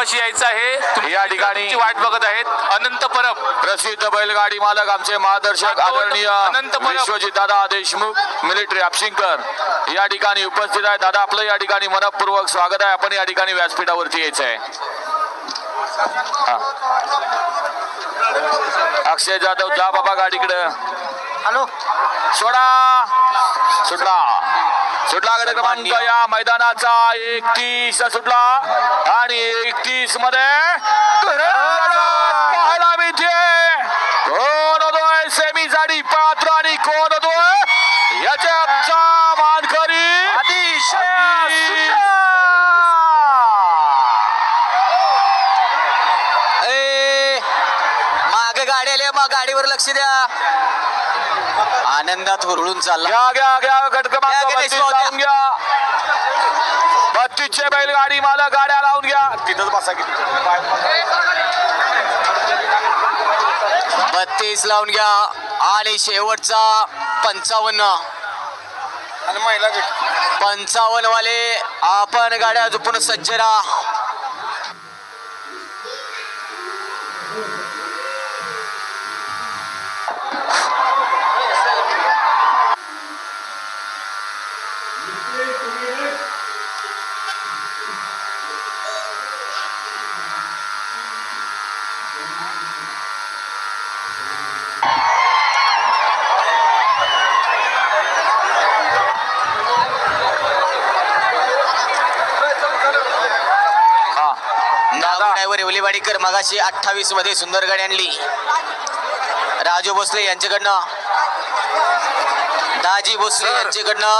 मंडपाशी यायचं आहे. या ठिकाणी- वाट बघत आहेत. अनंत परब. प्रसिद्ध बैलगाडी मालक आमचे मार्गदर्शक आदरणीय अनंत परब. विश्वजित दादा देशमुख मिलिटरी हापशिंकर या ठिकाणी उपस्थित आहे दादा आपलं या ठिकाणी मनपूर्वक स्वागत आहे. आपण या ठिकाणी व्यासपीठावरती यायचं आहे. अक्षय जाधव जा बाबा गाडीकडे. हॅलो. सोडा. सुटला. सुटला गट क्रमांक या मैदानाचा. एकतीस सुटला आणि एकतीसमध्ये पाहायला मिळते कोण होतोय सेमी साठी पात्र आणि कोण होतोय याच्या मानकरी अतिशय ए गाडी आली मग गाडीवर लक्ष द्या. आनंदात हुरळून चालला. घ्या घ्या घ्या गट घ्या, क्रमांक गणेश बत्तीस भाऊ, लावून घ्या. बत्तीसचे बैलगाडी मला गाड्या लावून घ्या. तिथंच बसा की बत्तीस लावून घ्या. आणि शेवटचा पंचावन्न. पंचावन्न वाले आपण गाड्या झोपून सज्ज राहा. नागू ड्रायव्हर येवलेवाडीकर मगाशी अठ्ठावीसमध्ये सुंदर गाडी आणली. राजू भोसले यांच्याकडनं. दाजी भोसले यांच्याकडनं.